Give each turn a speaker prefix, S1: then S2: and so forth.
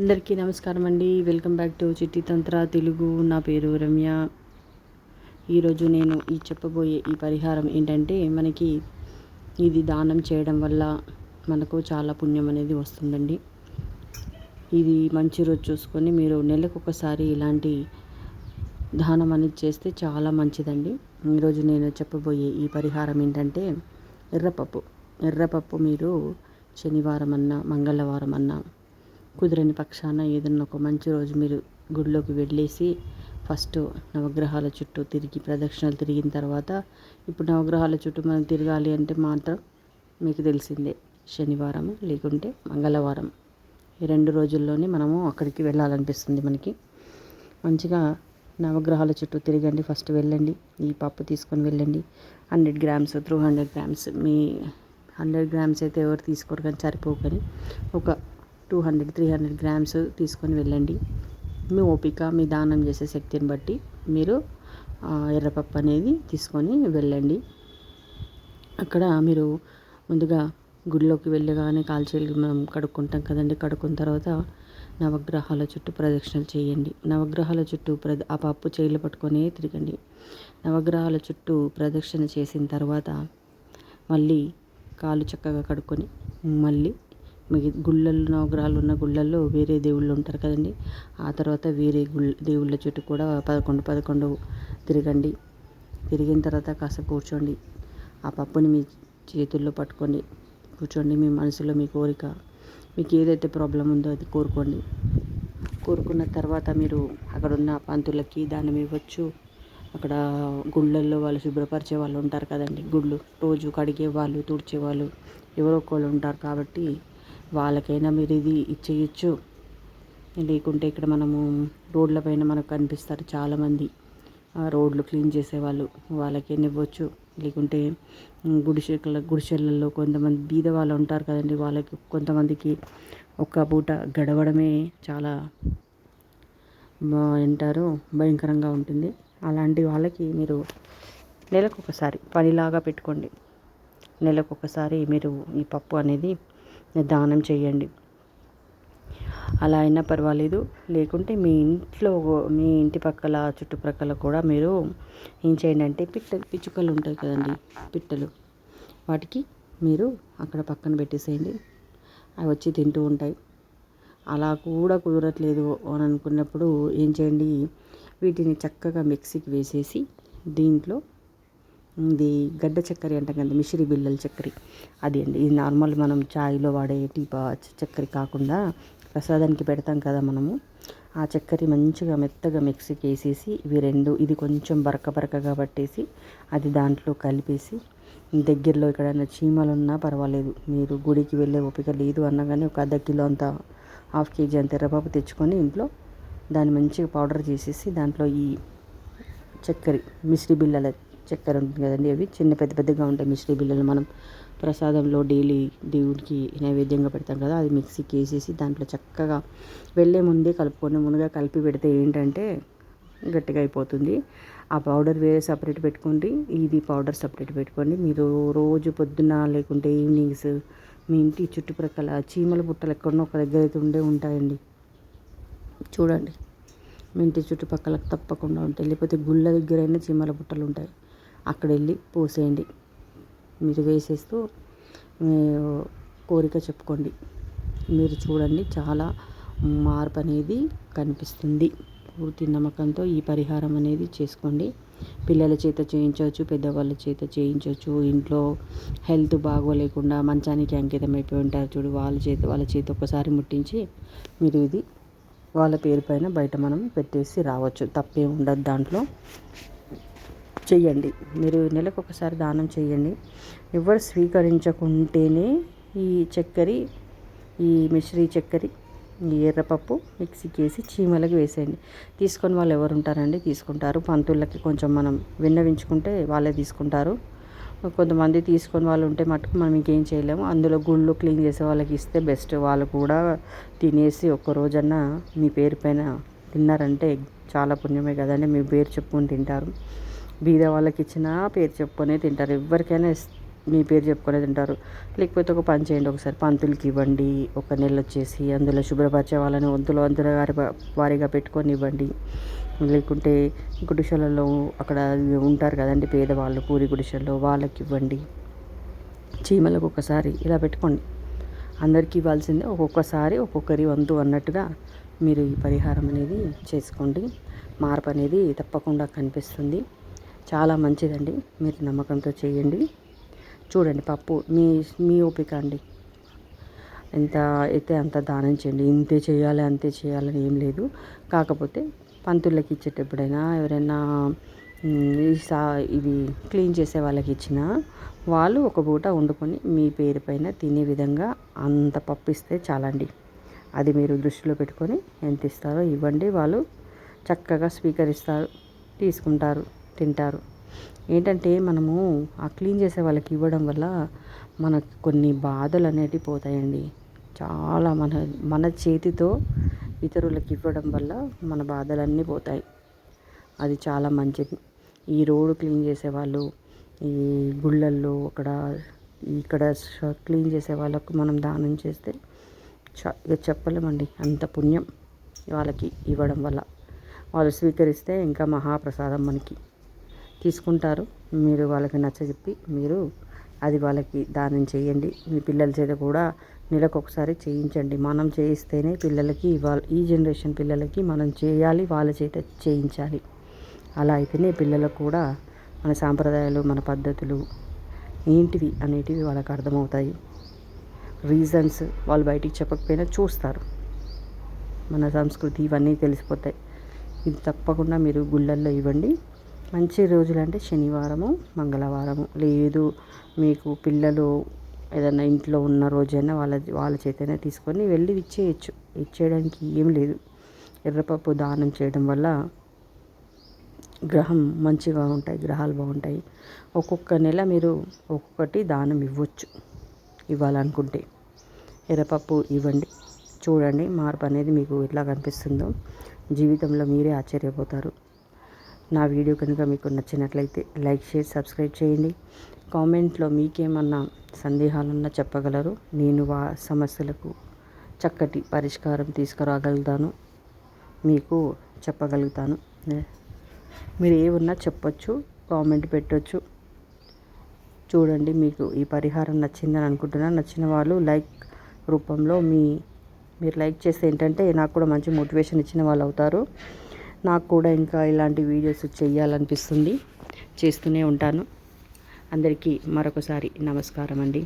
S1: అందరికీ నమస్కారం అండి. వెల్కమ్ బ్యాక్ టు చిట్టి తంత్ర తెలుగు. నా పేరు రమ్య. ఈరోజు నేను ఈ చెప్పబోయే ఈ పరిహారం ఏంటంటే మనకి ఇది దానం చేయడం వల్ల మనకు చాలా పుణ్యం అనేది వస్తుందండి. ఇది మంచి రోజు చూసుకొని మీరు నెలకు ఒకసారి ఇలాంటి దానం అనేది చేస్తే చాలా మంచిదండి. ఈరోజు నేను చెప్పబోయే ఈ పరిహారం ఏంటంటే ఎర్రపప్పు. ఎర్రపప్పు మీరు శనివారం అన్నా మంగళవారం అన్నా కుదిరని పక్షాన ఏదన్నా ఒక మంచి రోజు మీరు గుడిలోకి వెళ్ళేసి ఫస్ట్ నవగ్రహాల చుట్టూ తిరిగి ప్రదక్షిణలు తిరిగిన తర్వాత ఇప్పుడు నవగ్రహాల చుట్టూ మనం తిరగాలి అంటే మాత్రం మీకు తెలిసిందే శనివారం లేకుంటే మంగళవారం. ఈ రెండు రోజుల్లోనే మనము అక్కడికి వెళ్ళాలనిపిస్తుంది మనకి. మంచిగా నవగ్రహాల చుట్టూ తిరగండి ఫస్ట్ వెళ్ళండి ఈ పప్పు తీసుకొని వెళ్ళండి. Hundred grams through hundred grams మీ హండ్రెడ్ గ్రామ్స్ అయితే ఎవరు తీసుకోరు కానీ సరిపోవు కానీ ఒక two hundred three hundred grams తీసుకొని వెళ్ళండి. మీ ఓపిక మీ దానం చేసే శక్తిని బట్టి మీరు ఎర్రపప్పు అనేది తీసుకొని వెళ్ళండి. అక్కడ మీరు ముందుగా గుడిలోకి వెళ్ళగానే కాల్చేలు మనం కడుక్కుంటాం కదండి. కడుక్కున్న తర్వాత నవగ్రహాల చుట్టూ ప్రదక్షిణలు చేయండి. నవగ్రహాల చుట్టూ ప్రద ఆ పప్పు చేయిలు పట్టుకొని తిరగండి. నవగ్రహాల చుట్టూ ప్రదక్షిణ చేసిన తర్వాత మళ్ళీ కాలు చక్కగా కడుక్కొని మళ్ళీ గుళ్ళల్లో నవగ్రహాలు ఉన్న గుళ్ళల్లో వేరే దేవుళ్ళు ఉంటారు కదండి. ఆ తర్వాత వేరే గుళ్ళ దేవుళ్ళ చుట్టూ కూడా పదకొండు పదకొండు తిరగండి. తిరిగిన తర్వాత కాస్త కూర్చోండి. ఆ పప్పుని మీ చేతుల్లో పట్టుకోండి. కూర్చోండి మీ మనసులో మీ కోరిక. మీకు ఏదైతే ప్రాబ్లం ఉందో అది కోరుకోండి. కోరుకున్న తర్వాత మీరు అక్కడ ఉన్న పంతులకి దానం ఇవ్వచ్చు. అక్కడ గుళ్ళల్లో వాళ్ళు శుభ్రపరిచే వాళ్ళు ఉంటారు కదండి. గుళ్ళు రోజు కడిగే వాళ్ళు తుడిచే వాళ్ళు ఎవరో ఒకళ్ళు ఉంటారు కాబట్టి వాళ్ళకైనా మీరు ఇది ఇచ్చేయచ్చు. లేకుంటే ఇక్కడ మనము రోడ్ల పైన మనకు కనిపిస్తారు చాలామంది. రోడ్లు క్లీన్ చేసేవాళ్ళు వాళ్ళకైనా ఇవ్వచ్చు. లేకుంటే గుడిసెల గుడిసెలలో కొంతమంది బీద వాళ్ళు ఉంటారు కదండి వాళ్ళకి కొంతమందికి ఒక్క పూట గడవడమే చాలా అంటారు భయంకరంగా ఉంటుంది. అలాంటి వాళ్ళకి మీరు నెలకు ఒకసారి పనిలాగా పెట్టుకోండి. నెలకు ఒకసారి మీరు ఈ పప్పు అనేది దానం చేయండి. అలా అయినా పర్వాలేదు. లేకుంటే మీ ఇంట్లో మీ ఇంటి పక్కల చుట్టుప్రక్కల కూడా మీరు ఏం చేయండి అంటే పిట్టలు పిచ్చుకలు ఉంటాయి కదండి పిట్టలు. వాటికి మీరు అక్కడ పక్కన పెట్టేసేయండి. అవి వచ్చి తింటూ ఉంటాయి. అలా కూడా కుదరట్లేదు అని అనుకున్నప్పుడు ఏం చేయండి? వీటిని చక్కగా మిక్సీకి వేసేసి దీంట్లో ఇది గడ్డ చక్కెర అంటాం కదా మిశ్రీ బిళ్ళల చక్కెర. అది అండి. ఇది నార్మల్ మనం చాయ్లో వాడే టీ చక్కెర కాకుండా ప్రసాదానికి పెడతాం కదా మనము. ఆ చక్కెర మంచిగా మెత్తగా మిక్సీకి వేసేసి ఇవి రెండు ఇది కొంచెం బరక బరకగా పట్టేసి అది దాంట్లో కలిపేసి దగ్గరలో ఎక్కడైనా చీమలు ఉన్నా పర్వాలేదు. మీరు గుడికి వెళ్ళే ఓపిక లేదు అన్నా కానీ ఒక అర్ధ కిలో అంత హాఫ్ కేజీ అంత ఎర్రపప్పు తెచ్చుకొని ఇంట్లో దాన్ని మంచిగా పౌడర్ చేసేసి దాంట్లో ఈ చక్కెర మిశ్రీ బిళ్ళల చక్కెర ఉంటుంది కదండి అవి. చిన్న పెద్ద పెద్దగా ఉంటాయి మిశ్రీ బిళ్ళలు మనం ప్రసాదంలో డైలీ దేవుడికి నైవేద్యంగా పెడతాం కదా అది మిక్సీకి వేసేసి దాంట్లో చక్కగా వెళ్ళే ముందే కలుపుకొని మునగా కలిపి పెడితే ఏంటంటే గట్టిగా అయిపోతుంది. ఆ పౌడర్ వేరే సపరేట్ పెట్టుకోండి ఇది పౌడర్ సపరేట్ పెట్టుకోండి. మీరు రోజు పొద్దున లేకుంటే ఈవినింగ్స్ మీ ఇంటి చుట్టుప్రక్కల చీమల బుట్టలు ఎక్కడో ఒక దగ్గర అయితే ఉండే ఉంటాయండి. చూడండి మీ ఇంటి చుట్టుపక్కల తప్పకుండా ఉంటాయి. లేకపోతే గుళ్ళ దగ్గరైనా చీమల బుట్టలు ఉంటాయి. అక్కడ వెళ్ళి పోసేయండి. మీరు వేసేస్తూ కోరిక చెప్పుకోండి. మీరు చూడండి చాలా మార్పు అనేది కనిపిస్తుంది. పూర్తి నమ్మకంతో ఈ పరిహారం అనేది చేసుకోండి. పిల్లల చేత చేయించవచ్చు పెద్దవాళ్ళ చేత చేయించవచ్చు. ఇంట్లో హెల్త్ బాగోలేకుండా మంచానికి అంకితం అయిపోయి ఉంటారు చూడు వాళ్ళ చేత వాళ్ళ చేత ఒకసారి ముట్టించి మీరు ఇది వాళ్ళ పేరు పైన బయట మనం పెట్టేసి రావచ్చు. తప్పే ఉండదు దాంట్లో. చెయ్యండి. మీరు నెలకు ఒకసారి దానం చేయండి ఎవరు స్వీకరించకుంటేనే ఈ చక్కెర ఈ మిశ్రీ చక్కెర ఈ ఎర్రపప్పు మిక్సీకి వేసి చీమలకి వేసేయండి. తీసుకొని వాళ్ళు ఎవరు ఉంటారండి? తీసుకుంటారు. పంతులకి కొంచెం మనం విన్నవించుకుంటే వాళ్ళే తీసుకుంటారు. కొంతమంది తీసుకొని వాళ్ళు ఉంటే మటుకు మనం ఇంకేం చేయలేము. అందులో గుళ్ళు క్లీన్ చేసే వాళ్ళకి ఇస్తే బెస్ట్. వాళ్ళు కూడా తినేసి ఒక్క రోజన్నా మీ పేరు పైన తిన్నారంటే చాలా పుణ్యమే కదండి. మీ పేరు చెప్పుకొని తింటారు. బీద వాళ్ళకి ఇచ్చినా పేరు చెప్పుకొనే తింటారు. ఎవరికైనా మీ పేరు చెప్పుకునే తింటారు. లేకపోతే ఒక పని చేయండి ఒకసారి. పంతులకి ఇవ్వండి. ఒక నెల వచ్చేసి అందులో శుభ్రపరిచే వాళ్ళని వంతులు వంతుల వారి వారిగా పెట్టుకొని ఇవ్వండి. లేకుంటే గుడిసెలలో అక్కడ ఉంటారు కదండి పేదవాళ్ళు పూరి గుడిసెల్లో వాళ్ళకి ఇవ్వండి. చీమలకు ఒకసారి ఇలా పెట్టుకోండి. అందరికీ ఇవ్వాల్సిందే ఒక్కొక్కసారి ఒక్కొక్కరి వంతు అన్నట్టుగా మీరు ఈ పరిహారం అనేది చేసుకోండి. మార్పు అనేది తప్పకుండా కనిపిస్తుంది. చాలా మంచిదండి. మీరు నమ్మకంతో చేయండి. చూడండి పప్పు మీ మీ ఓపిక అండి. ఎంత అయితే అంత దానం చేయండి. ఇంతే చేయాలి అంతే చేయాలని ఏం లేదు. కాకపోతే పంతులకి ఇచ్చేటప్పుడైనా ఎవరైనా ఈ సా ఇవి క్లీన్ చేసే వాళ్ళకి ఇచ్చిన వాళ్ళు ఒక పూట వండుకొని మీ పేరు పైన తినే విధంగా అంత పప్పు ఇస్తే చాలండి. అది మీరు దృష్టిలో పెట్టుకొని ఎంత ఇస్తారో ఇవ్వండి. వాళ్ళు చక్కగా స్వీకరిస్తారు తీసుకుంటారు. తింటారు. ఏంటంటే మనము ఆ క్లీన్ చేసే వాళ్ళకి ఇవ్వడం వల్ల మనకు కొన్ని బాధలు అనేటివి పోతాయండి. చాలా మన మన చేతితో ఇతరులకు ఇవ్వడం వల్ల మన బాధలన్నీ పోతాయి. అది చాలా మంచిది. ఈ రోడ్డు క్లీన్ చేసేవాళ్ళు ఈ గుళ్ళల్లో అక్కడ ఇక్కడ క్లీన్ చేసే వాళ్ళకు మనం దానం చేస్తే ఇక చెప్పలేమండి. అంత పుణ్యం వాళ్ళకి ఇవ్వడం వల్ల. వాళ్ళు స్వీకరిస్తే ఇంకా మహాప్రసాదం మనకి. తీసుకుంటారు. మీరు వాళ్ళకి నచ్చజెప్పి మీరు అది వాళ్ళకి దానం చేయండి. మీ పిల్లల చేత కూడా నెలకు ఒకసారి చేయించండి. మనం చేయిస్తేనే పిల్లలకి వాళ్ళ ఈ జనరేషన్ పిల్లలకి మనం చేయాలి వాళ్ళ చేత చేయించాలి. అలా అయితేనే పిల్లలకు కూడా మన సాంప్రదాయాలు మన పద్ధతులు ఏంటివి అనేటివి వాళ్ళకి అర్థమవుతాయి. రీజన్స్ వాళ్ళు బయటికి చెప్పకపోయినా చూస్తారు. మన సంస్కృతి ఇవన్నీ తెలిసిపోతాయి. ఇది తప్పకుండా మీరు గుళ్ళల్లో ఇవ్వండి. మంచి రోజులు అంటే శనివారము మంగళవారము. లేదు మీకు పిల్లలు ఏదైనా ఇంట్లో ఉన్న రోజైనా వాళ్ళ వాళ్ళ చేతనే తీసుకొని వెళ్ళి ఇచ్చేయచ్చు ఇచ్చేయడానికి ఏం లేదు. ఎర్రపప్పు దానం చేయడం వల్ల గ్రహం మంచిగా ఉంటాయి గ్రహాలు బాగుంటాయి. ఒక్కొక్క నెల మీరు ఒక్కొక్కటి దానం ఇవ్వచ్చు ఇవ్వాలనుకుంటే. ఎర్రపప్పు ఇవ్వండి. చూడండి మార్పు అనేది మీకు ఎట్లా కనిపిస్తుందో. జీవితంలో మీరే ఆశ్చర్యపోతారు. నా వీడియో కనుక మీకు నచ్చినట్లయితే లైక్ షేర్ సబ్స్క్రైబ్ చేయండి. కామెంట్లో మీకేమన్నా సందేహాలున్నా చెప్పగలరు. నేను వా సమస్యలకు చక్కటి పరిష్కారం తీసుకురాగలుగుతాను. మీకు చెప్పగలుగుతాను. మీరు ఏమున్నా చెప్పొచ్చు కామెంట్ పెట్టచ్చు. చూడండి మీకు ఈ పరిహారం నచ్చిందని అనుకుంటున్నాను నచ్చిన వాళ్ళు లైక్ రూపంలో మీ మీరు లైక్ చేస్తే ఏంటంటే నాకు కూడా మంచి మోటివేషన్ ఇచ్చిన వాళ్ళు అవుతారు. నాకు కూడా ఇంకా ఇలాంటి వీడియోస్ చేయాలనిపిస్తుంది చేస్తూనే ఉంటాను. అందరికీ మరొకసారి నమస్కారం అండి